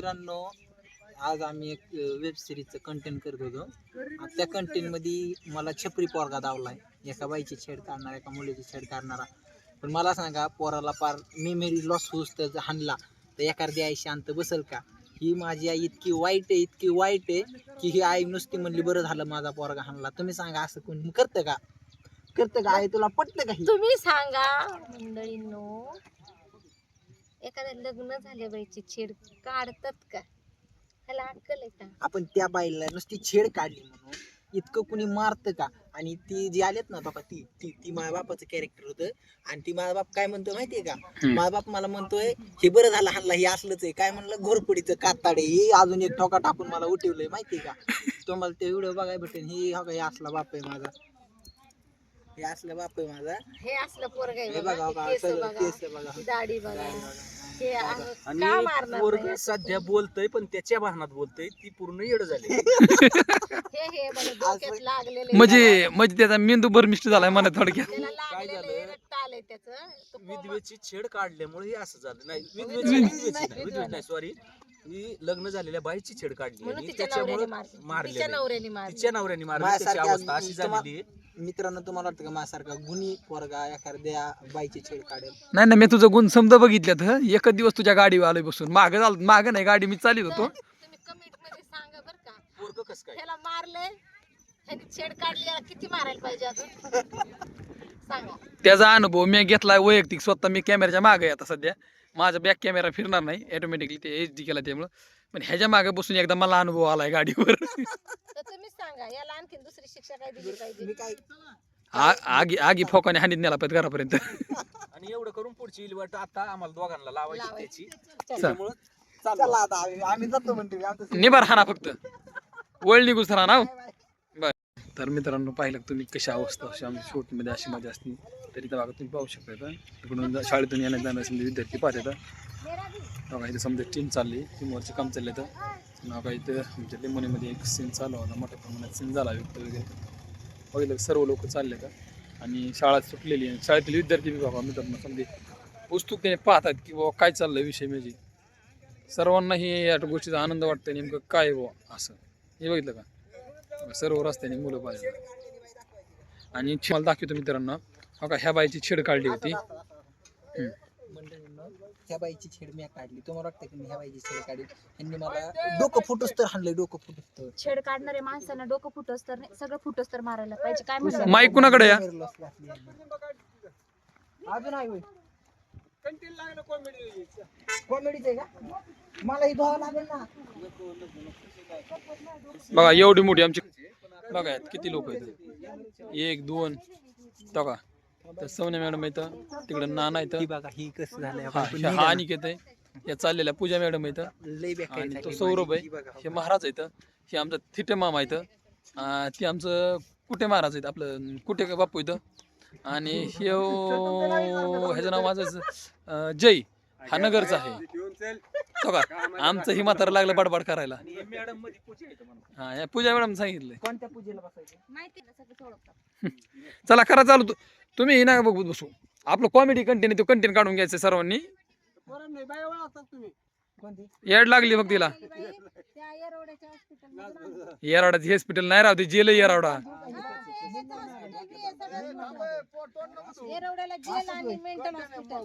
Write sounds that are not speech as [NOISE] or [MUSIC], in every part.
मित्रांनो आज आम्ही एक वेब सिरीजचं कंटेंट करत होतो. त्या कंटेंटमध्ये मला छपरी पोरगा दावलाय एका बाईची छेड काढणारा एका मुलीची छेड काढणारा. पण मला सांगा पोराला पार मेमरी लॉस होऊस तर हाणला. तर एखादी आई शांत बसल का? ही माझी आई इतकी वाईट आहे इतकी वाईट आहे की ही आई नुसती म्हणली बरं झालं माझा पोरगा हाणला. तुम्ही सांगा असं कोण करतं का? करतं का? आई तुला पटलं का तुम्ही सांगा मंडळींनो. एखाद्या लग्न झाल्या बाईची छेड काढतात का? ह्याला अक्कल आहे का? आपण त्या बाईला नुसती छेड काढली म्हणून इतकं कुणी मारतं का? आणि ती जी आलेत ना बाबा ती ती ती माझ्या बापाचं कॅरेक्टर होतं. आणि ती माझा बाप काय म्हणतो माहितीये का? माझा बाप मला म्हणतोय हे बरं झालं हल्ला हे असलंच आहे. काय म्हणलं? घोरपडीचं काताडे हे अजून एक ठोका टाकून मला उठवलंय माहितीये का? तुम्हाला ते व्हिडिओ बघायला भेटेल ही हो का हे असला बाप आहे माझा. हे असला बाप आहे माझा. हे असलं पोरग हे आहे बघा सगळं केस बघा. दाढी बघा. हे असं का आणि मारणार पोरग नाही? सध्या बोलतय पण त्याच्या भानात बोलतय ती पूर्ण येड झाली. हे हे डोक्यात म्हणजे म्हणजे त्याचा मेंदू भरमिष्ट झालाय मला थोडक्यात. त्याला झालं? रक्त आलंय त्याचं. तो कोमा- विधवेची छेड काढल्यामुळे हे असं झालं. नाही विधवेची विधवेची विधवेची नाही, नाही विधवेची नाही. सॉरी ही लग्न झालेल्या बाईची छेड काढली म्हणून आणि तिच्या त्याच्यामुळे नवऱ्याने मारली. मारले तिच्या नवऱ्याने मारली. तिच्या नवऱ्याने मारली त्याची माझ्यासारख्या अवस्था अशी तुम्हा- झालेली आहे. मित्रांनो तुम्हाला वाटतं का माझ्यासारखा गुणी पोरगा एखाद्या बाईची छेड काढेल? नाही नाही मी तुझं गुण समजा बघितल्यात हं. एकच दिवस तुझ्या गाडीवर आलोय बसून. माग झालं माग नाही गाडी मी चालित होतो. तुम्ही कमेंटमध्ये सांगा बर का. पोरगं कसं काय? ह्याला मारलंय ह्याने छेड काढली याला किती मारायला पाहिजे अजून? सांगा. त्याचा अनुभव मी घेतलाय वैयक्तिक स्वतः मी कॅमेऱ्याच्या मागे आता सध्या. माझा बॅक कॅमेरा फिरणार नाही. ऑटोमॅटिकली ते एच डी केला त्यामुळं. पण ह्याच्या मागे बसून एकदा मला अनुभव आलाय गाडीवर. [LAUGHS] तर तुम्हीच सांगा याला आणखीन दुसरी शिक्षा काय दिली मी पाहिजे काय आ- आगी आगी फोकाने हानीत नेला पाहिजे घरापर्यंत. [LAUGHS] आणि एवढं करून पुढची इलवाट आता आम्हाला दोघांना लावायची लावायची. त्याची. चल. त्यामुळं चला. आता आम्ही आम्ही जातो म्हणते आमचं निभार हाना फक्त. वळ निघूस राहा ना बर. तर मित्रांनो पाहिलं का तुम्ही कशी अवस्था अशी आमच्या शूटमध्ये अशी मजा असते. तरी त्या भागात तुम्ही पाहू शकता इथं. इकडून शाळेतून येण्यात जाणार समजा विद्यार्थी पाहत येतात बघा इथं समजा टीम चालली टीमवरचे काम चालले तर बघा इथं आमच्या लिंबोनीमध्ये एक सीन चालू होता. मोठ्या प्रमाणात सीन झाला व्यक्त वगैरे. बघितलं सर्व लोक चालले का? आणि शाळा सुटलेली आहे. शाळेतील विद्यार्थी बी बघा मित्रांनो समजे उत्सुकतेने पाहतात की बाबा काय चाललं विषय म्हणजे. सर्वांनाही या गोष्टीचा आनंद वाटतं नेमकं काय आहे बुवा असं. हे बघितलं का? सर्व रस्त्याने मुलं पाहिजे आणि मला दाखवतो मित्रांनो. हो का ह्या बाईची छेड काढली होती. ह्या बाईची छेड मी काढली. तुम्हाला वाटतं की मी ह्या बाईची छेड काढली? यांनी मला डोकं फुटूस तर हाणलंय डोकं फुटूस तर. छेड काढणारे माणसांना डोकं फुटस तर नाही, सगळं फुटस तर मारायला पाहिजे. काय म्हणतात माईक कुणाकडे या अजून आहे होय. कॉमेडीच आहे का? मला ही धुवा लागेल ना. बघा एवढी मोठी आमची बघा यात किती लोक आहेत. एक दोन बघा. तर सोन्या मॅडम इथं तिकडे नाना बघा ही कसं झालंय. हा आपण अनिकेत आहे. या चाललेल्या पूजा मॅडम लय बेकार आणि तो झाली सौरभ माझी. आहे ही बघा. हे महाराज आहेत. हे आमचं थिटे मामा अं, ते आमचं कुठे महाराज आहेत. आपलं कुठे बापू इथं. आणि हे ह्याचं नाव माझं जय. हा नगरचा आहे. तो का आमचं ही म्हातारं लागलं बडबड करायला. आणि हे मॅडममध्ये पूजा येतं म्हणून. हा या पूजा मॅडम सांगितलंय. कोणत्या पूजेला बसायचं? माहिती ना सगळं ओळखतात [LAUGHS] चला करा चालू. तू- तुम्ही ही नका बघू बसू. आपलं कॉमेडी कंटेंट तो कंटेंट काढून घ्यायचं सर्वांनी. कोणती? येड लागली फक्त तिला. त्या येरवड्याच्या हॉस्पिटल येराडाची हॉस्पिटल नाही राहते जेल येराडा येरवड्याला जेल आणि मेंटल हॉस्पिटल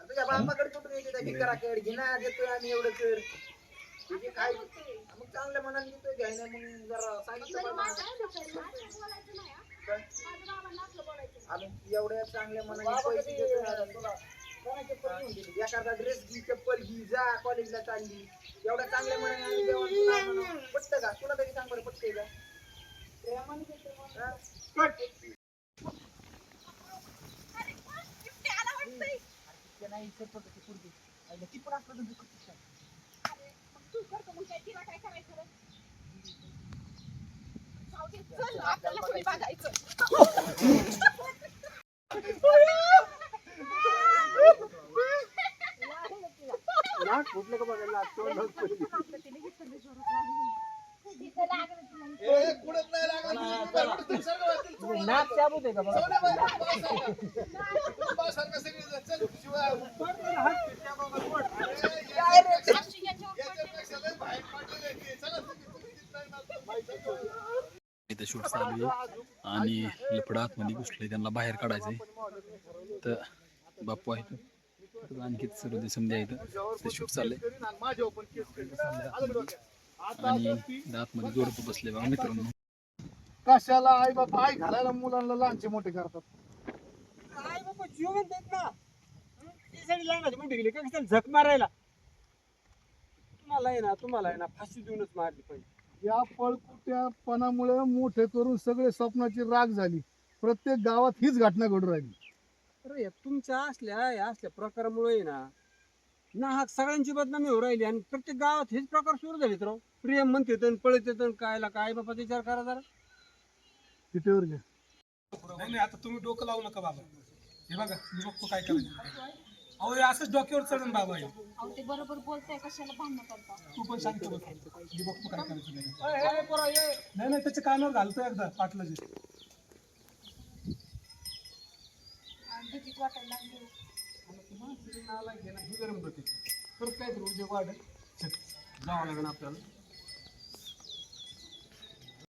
तुझ्या बापाकडे कुठून येते त्या भिकाराकडे घे ना देतोय आम्ही एवढं कर तुझे काय मग चांगल्या मनाने देतोय घ्याय ना मग जरा सांगितलं पाहिजे आम्ही एवढ्या चांगल्या मनाने पैसे तुला एखादा ड्रेस घे चप्पल घे जा कॉलेजला चालली एवढ्या चांगल्या मनाने आम्ही का तुला तरी सांग बरं पटतंय का प्रेमाने मग. हा? नाही ती पुरगी. ती पण असलं तर दुखत नाही. नाक चाबूत आहे का बघा इथे शूट चालू आहे. आणि लफडं आतमध्ये घुसले त्यांना बाहेर काढायचंय. तर बाप्पू आहे आणखी सर्व समजा इथं ते शूट चाललंय. आणि आतमध्ये जोडप बसले बघा मित्रांनो. कशाला आई बाप आई घालायला मुलांना लहानचे मोठे करतात. काय बाबा जीवन देत ना. त्यासाठी मोठी गेली का झक मारायला. तुम्हाला आहे ना तुम्हाला आहे ना फाशी देऊनच मारली पाहिजे. या पळकुट्यापणामुळे मोठे करून सगळे स्वप्नाची राग झाली. प्रत्येक गावात हीच घटना घडून राहिली. अरे या तुमच्या असल्या या असल्या प्रकारामुळे आहे ना नाहक सगळ्यांची बदनामी होऊ राहिली आणि प्रत्येक गावात हेच प्रकार सुरू झालेत राव. प्रेम म्हणते तर पळत येतं कायला काय बाबा विचार करा जरा. तिथेवर घ्या. नाही नाही आता तुम्ही डोकं लावू नका बाबा. हे बघा मी बघतो काय करायचं. अहो हे असंच डोक्यावर चढून बाबा हे. अहो ते बरोबर बोलताय कशाला भांडण करता? तू पण शांत बस. मी बघतो काय करायचं नाही. नाही नाही त्याच्या कानावर घालतो एकदा पाटलाचे भीतीच वाटायला लागली. ही गरम होते परत काय करू उद्या वाढ जावं लागेल आपल्याला.